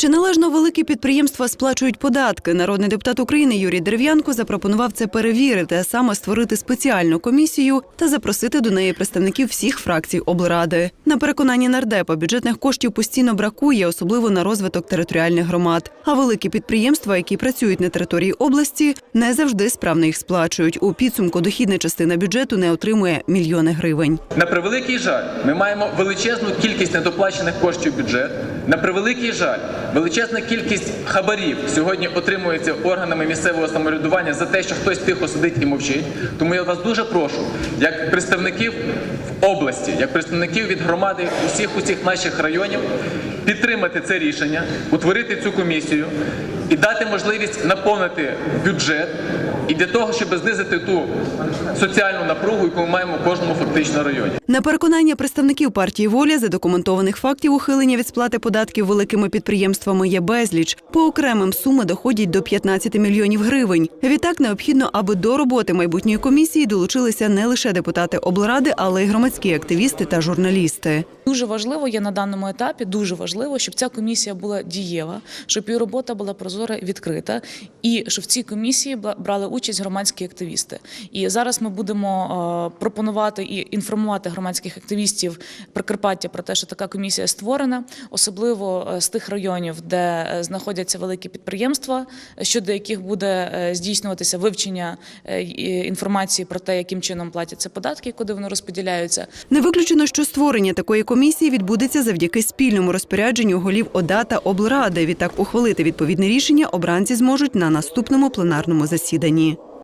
Чи належно великі підприємства сплачують податки? Народний депутат України Юрій Дерев'янко запропонував це перевірити, а саме створити спеціальну комісію та запросити до неї представників всіх фракцій облради. На переконанні нардепа бюджетних коштів постійно бракує, особливо на розвиток територіальних громад. А великі підприємства, які працюють на території області, не завжди справно їх сплачують. У підсумку дохідна частина бюджету не отримує мільйони гривень. На превеликий жаль, ми маємо величезну кількість недоплачених коштів бюджет. На превеликий жаль, величезна кількість хабарів сьогодні отримується органами місцевого самоврядування за те, що хтось тихо сидить і мовчить. Тому я вас дуже прошу, як представників в області, як представників від громади усіх усіх наших районів, підтримати це рішення, утворити цю комісію і дати можливість наповнити бюджет. І для того, щоб знизити ту соціальну напругу, яку ми маємо в кожному фактично районі. На переконання представників партії воля задокументованих фактів ухилення від сплати податків великими підприємствами є безліч. По окремим суми доходять до 15 мільйонів гривень. Відтак необхідно, аби до роботи майбутньої комісії долучилися не лише депутати облради, але й громадські активісти та журналісти. Дуже важливо є на даному етапі, дуже важливо, щоб ця комісія була дієва, щоб її робота була прозора і відкрита, і щоб в цій комісії брали участь громадські активісти. І зараз ми будемо е, пропонувати і інформувати громадських активістів Прикарпаття про те, що така комісія створена, особливо е, з тих районів, де е, знаходяться великі підприємства, щодо яких буде здійснюватися вивчення інформації про те, яким чином платяться податки, куди вони розподіляються. Не виключено, що створення такої комісії відбудеться завдяки спільному розпорядженню голів ОДА та облради. Відтак ухвалити відповідне рішення обранці зможуть на наступному пленарному засіданні.